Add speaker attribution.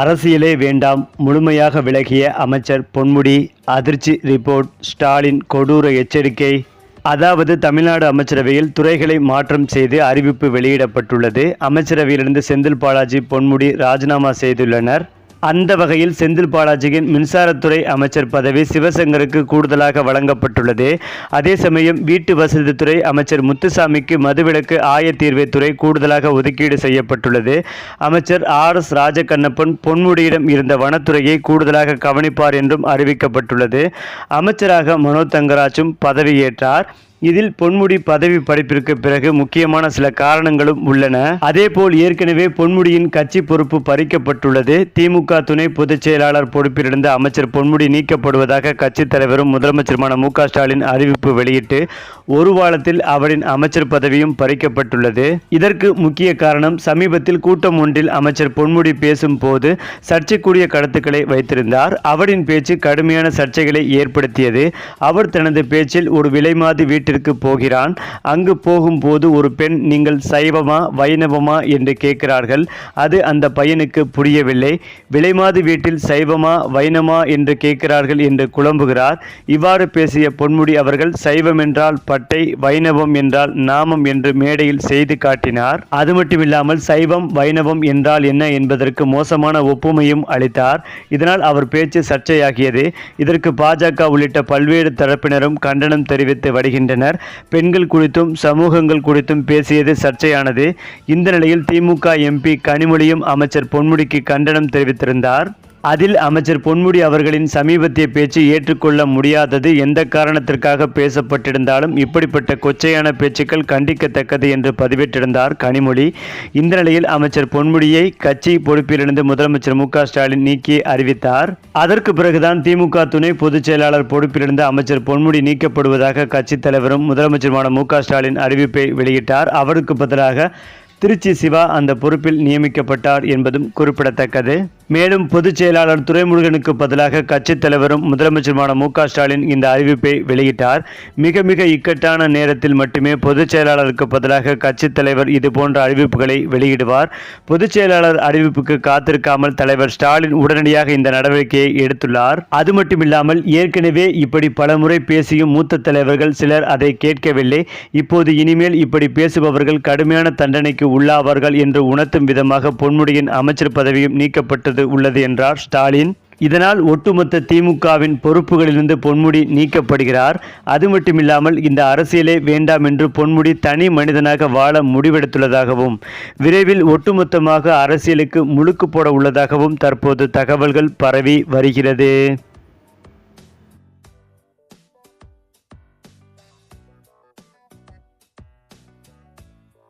Speaker 1: அரசியலே வேண்டாம். முழுமையாக விலகிய அமைச்சர் பொன்முடி அதிர்ச்சி ரிப்போர்ட் ஸ்டாலின் கொடூர எச்சரிக்கை. அதாவது தமிழ்நாடு அமைச்சரவையில் துறைகளை மாற்றம் செய்து அறிவிப்பு வெளியிடப்பட்டுள்ளது. அமைச்சரவையிலிருந்து செந்தில் பாலாஜி பொன்முடி ராஜினாமா செய்துள்ளனர். அந்த வகையில் செந்தில் பாலாஜியின் மின்சாரத்துறை அமைச்சர் பதவி சிவசங்கருக்கு கூடுதலாக வழங்கப்பட்டுள்ளது. அதே சமயம் வீட்டு வசதித்துறை அமைச்சர் முத்துசாமிக்கு மதுவிலக்கு ஆயத்தீர்வைத்துறை கூடுதலாக ஒதுக்கீடு செய்யப்பட்டுள்ளது. அமைச்சர் ஆர் எஸ் ராஜகண்ணப்பன் பொன்முடியிடம் இருந்த வனத்துறையை கூடுதலாக கவனிப்பார் என்றும் அறிவிக்கப்பட்டுள்ளது. அமைச்சராக மனோ தங்கராஜும் பதவியேற்றார். இதில் பொன்முடி பதவி படிப்பிற்கு பிறகு முக்கியமான சில காரணங்களும் உள்ளன. அதேபோல் ஏற்கனவே பொன்முடியின் கட்சி பொறுப்பு பறிக்கப்பட்டுள்ளது. திமுக துணை பொதுச் செயலாளர் பொறுப்பிலிருந்து அமைச்சர் பொன்முடி நீக்கப்படுவதாக கட்சித் தலைவரும் முதலமைச்சருமான மு ஸ்டாலின் அறிவிப்பு வெளியிட்டு ஒரு வாரத்தில் அவரின் அமைச்சர் பதவியும் பறிக்கப்பட்டுள்ளது. இதற்கு முக்கிய காரணம் சமீபத்தில் கூட்டம் ஒன்றில் அமைச்சர் பொன்முடி பேசும் போது சர்ச்சைக்குரிய கருத்துக்களை வைத்திருந்தார். அவரின் பேச்சு கடுமையான சர்ச்சைகளை ஏற்படுத்தியது. அவர் தனது பேச்சில் ஒரு விலைமாது வீட்டிற்கு போகிறான். அங்கு போகும்போது ஒரு பெண் நீங்கள் சைவமா வைணவமா? என்று கேட்கிறார்கள். அது அந்த பையனுக்கு புரியவில்லை. விலைமாது வீட்டில் சைவமா வைணமா என்று கேட்கிறார்கள் என்று குழம்புகிறார். இவ்வாறு பேசிய பொன்முடி அவர்கள் சைவம் என்றால் பட்டை வைணவம் என்றால் நாமம் என்று மேடையில் செய்து காட்டினார். அது மட்டுமில்லாமல் சைவம் வைணவம் என்றால் என்ன? என்பதற்கு மோசமான ஒப்புமையும் அளித்தார். இதனால் அவர் பேச்சு சர்ச்சையாகியது. இதற்கு பாஜக உள்ளிட்ட பல்வேறு தரப்பினரும் கண்டனம் தெரிவித்து வருகின்றனர். பெண்கள் குறித்தும் சமூகங்கள் குறித்தும் பேசியது சர்ச்சையானது. இந்த நிலையில் திமுக எம்பி கனிமொழியும் அமைச்சர் பொன்முடிக்கு கண்டனம் தெரிவித்திருந்தார். அதில் அமைச்சர் பொன்முடி அவர்களின் சமீபத்திய பேச்சு ஏற்றுக்கொள்ள முடியாதது எந்த காரணத்திற்காக பேசப்பட்டிருந்தாலும் இப்படிப்பட்ட கொச்சையான பேச்சுக்கள் கண்டிக்கத்தக்கது என்று பதிவிட்டிருந்தார் கனிமொழி. இந்த நிலையில் அமைச்சர் பொன்முடியை கட்சி பொறுப்பிலிருந்து முதலமைச்சர் மு ஸ்டாலின் நீக்கி அறிவித்தார். அதற்கு பிறகுதான் திமுக துணை பொதுச் செயலாளர் பொறுப்பிலிருந்து அமைச்சர் பொன்முடி நீக்கப்படுவதாக கட்சித் தலைவரும் முதலமைச்சருமான மு ஸ்டாலின் அறிவிப்பை வெளியிட்டார். அவருக்கு பதிலாக திருச்சி சிவா அந்த பொறுப்பில் நியமிக்கப்பட்டார் என்பதும் குறிப்பிடத்தக்கது. மேலும் பொதுச் செயலாளர் துரைமுருகனுக்கு பதிலாக கட்சித் தலைவரும் முதலமைச்சருமான மு ஸ்டாலின் இந்த அறிவிப்பை வெளியிட்டார். மிக மிக இக்கட்டான நேரத்தில் மட்டுமே பொதுச் செயலாளருக்கு பதிலாக கட்சித் தலைவர் இது போன்ற அறிவிப்புகளை வெளியிடுவார். பொதுச் செயலாளர் அறிவிப்புக்கு காத்திருக்காமல் தலைவர் ஸ்டாலின் உடனடியாக இந்த நடவடிக்கையை எடுத்துள்ளார். அது மட்டுமில்லாமல் ஏற்கனவே இப்படி பலமுறை பேசியும் மூத்த தலைவர்கள் சிலர் அதை கேட்கவில்லை. இப்போது இனிமேல் இப்படி பேசுபவர்கள் கடுமையான தண்டனைக்கு உள்ளாவார்கள் என்று உணர்த்தும் விதமாக பொன்முடியின் அமைச்சர் பதவியும் நீக்கப்பட்டது உள்ளது என்றார் ஸ்டாலின். இதனால் ஒட்டுமொத்த திமுகவின் பொறுப்புகளிலிருந்து பொன்முடி நீக்கப்படுகிறார். அது மட்டுமில்லாமல் இந்த அரசியலே வேண்டாம் என்று பொன்முடி தனி மனிதனாக வாழ முடிவெடுத்துள்ளதாகவும் விரைவில் ஒட்டுமொத்தமாக அரசியலுக்கு முழுக்கு போட உள்ளதாகவும் தற்போது தகவல்கள் பரவி வருகிறது.